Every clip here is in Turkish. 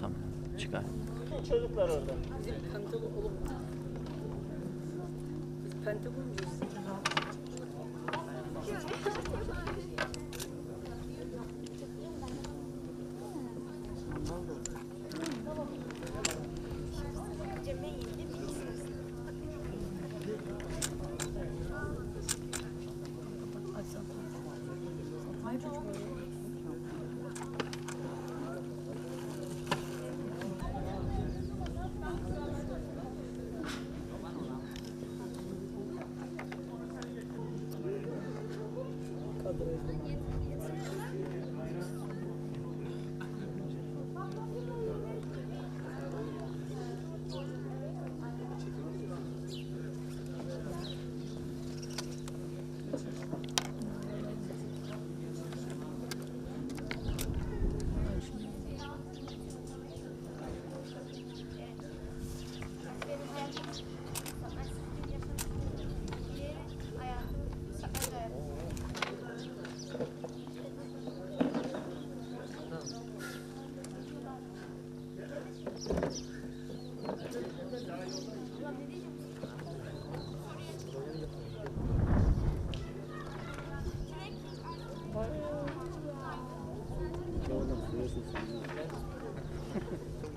Tamam çıkar. Çocuklar orada. Bizim Pentagon oğlum. Biz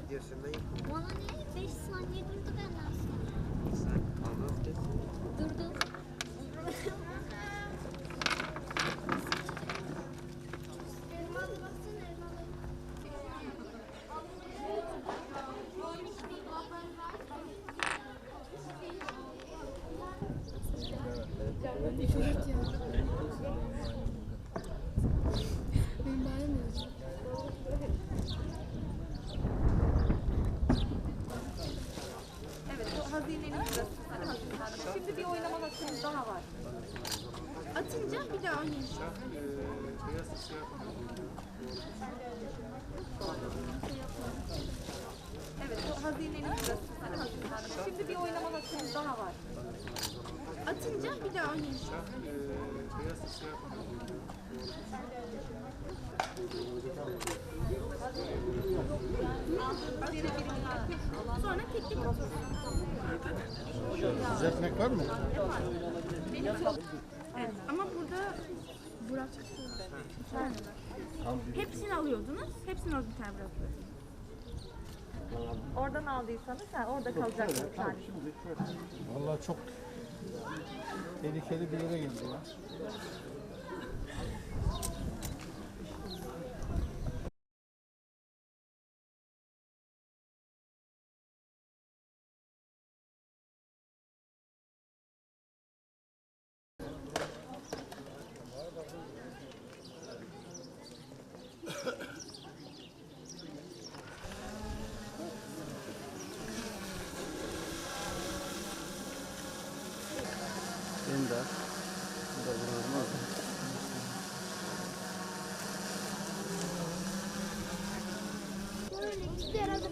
Pentagoncuyuz. Bana ne? 5 saniye durdu benden sonra. Durdu. Elmalı baksana elmalı. Benim beğenmiyorum. Evet, bu hazinenin burası. Şimdi bir oynama makinemiz daha var. Atınca bir daha oynayacağım. Evet, bu hazinenin burası. Şimdi bir oynama makinemiz daha var. Atınca bir daha birimler. Sonra tek tek atıyorsun. Düzeltmek var mı? Evet ama burada Burak var. Hepsini alıyordunuz. Hepsini az bir tane bırakıyordunuz. Oradan aldıysanız ha, orada kalacak bir tane. Vallahi çok tehlikeli bir yere geldi ya.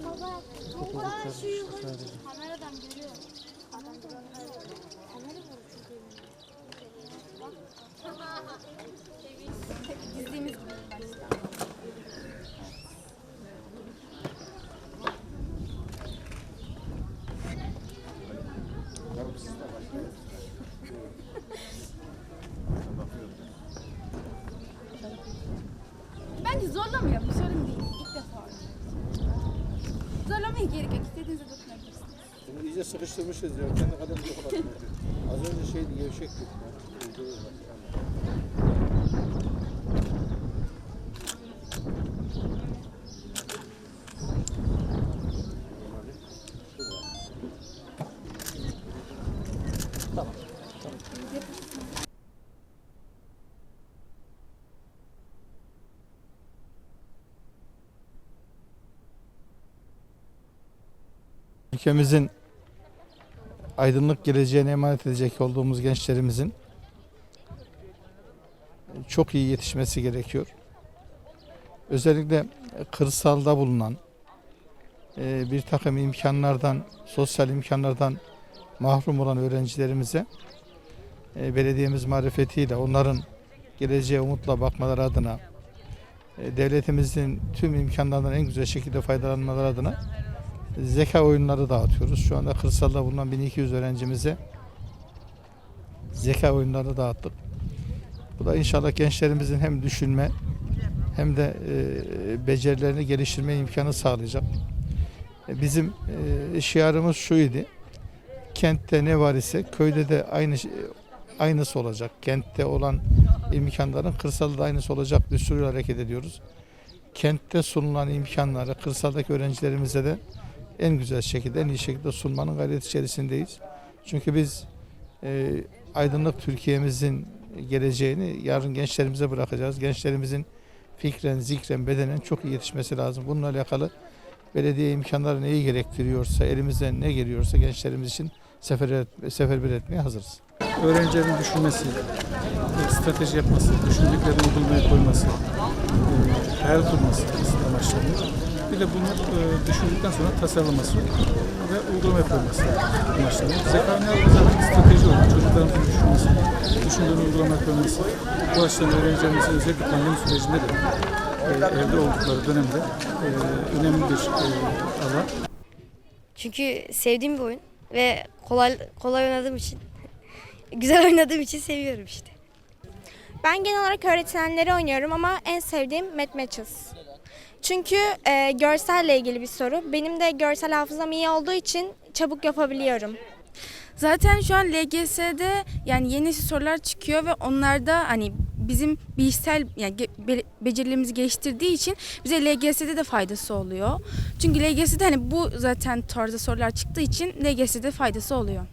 Baba. Daha şu yukarı kameradan görüyor. Adam kamera var çünkü. Bak. Sıkıştırmışız ya. Kendi kademimizi kapattık. Az önce şeydi gevşekti. ülkemizin aydınlık geleceğine emanet edecek olduğumuz gençlerimizin çok iyi yetişmesi gerekiyor. Özellikle kırsalda bulunan e, bir takım imkanlardan, sosyal imkanlardan mahrum olan öğrencilerimize e, belediyemiz marifetiyle onların geleceğe umutla bakmaları adına e, devletimizin tüm imkanlarından en güzel şekilde faydalanmaları adına zeka oyunları dağıtıyoruz. Şu anda kırsalda bulunan 1200 öğrencimize zeka oyunları dağıttık. Bu da inşallah gençlerimizin hem düşünme hem de e, becerilerini geliştirme imkanı sağlayacak. E, bizim e, şiarımız şuydu. Kentte ne var ise köyde de aynı aynısı olacak. Kentte olan imkanların kırsalda da aynısı olacak düsturuyla hareket ediyoruz. Kentte sunulan imkanları kırsaldaki öğrencilerimize de en güzel şekilde, en iyi şekilde sunmanın gayreti içerisindeyiz. Çünkü biz e, aydınlık Türkiye'mizin geleceğini yarın gençlerimize bırakacağız. Gençlerimizin fikren, zikren, bedenen çok iyi yetişmesi lazım. Bununla alakalı belediye imkanları neyi gerektiriyorsa, elimizden ne geliyorsa gençlerimiz için sefer seferber etmeye hazırız. öğrencilerin düşünmesi, strateji yapması, düşündüklerini uygulamaya koyması, e, hayal kurması amaçlanıyor. Bir de bunu e, düşündükten sonra tasarlaması ve uygulamaya koyması amaçlanıyor. Zeka ne zaten strateji olarak çocuklarımızın düşünmesi, düşündüğünü uygulamaya koyması. Bu açıdan öğrencilerimizin özellikle pandemi sürecinde de e, evde oldukları dönemde e, önemli bir e, alan. Çünkü sevdiğim bir oyun ve kolay kolay oynadığım için güzel oynadığım için seviyorum işte. Ben genel olarak öğretmenleri oynuyorum ama en sevdiğim Mad Matches. Çünkü e, görselle ilgili bir soru. Benim de görsel hafızam iyi olduğu için çabuk yapabiliyorum. Zaten şu an LGS'de yani yeni sorular çıkıyor ve onlarda hani bizim bilişsel yani be- becerilerimizi geliştirdiği için bize LGS'de de faydası oluyor. Çünkü LGS'de hani bu zaten tarzda sorular çıktığı için LGS'de faydası oluyor.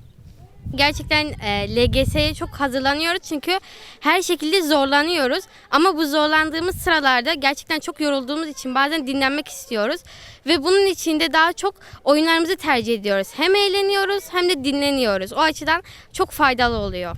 Gerçekten e, LGS'ye çok hazırlanıyoruz çünkü her şekilde zorlanıyoruz. Ama bu zorlandığımız sıralarda gerçekten çok yorulduğumuz için bazen dinlenmek istiyoruz. Ve bunun için de daha çok oyunlarımızı tercih ediyoruz. Hem eğleniyoruz hem de dinleniyoruz. O açıdan çok faydalı oluyor.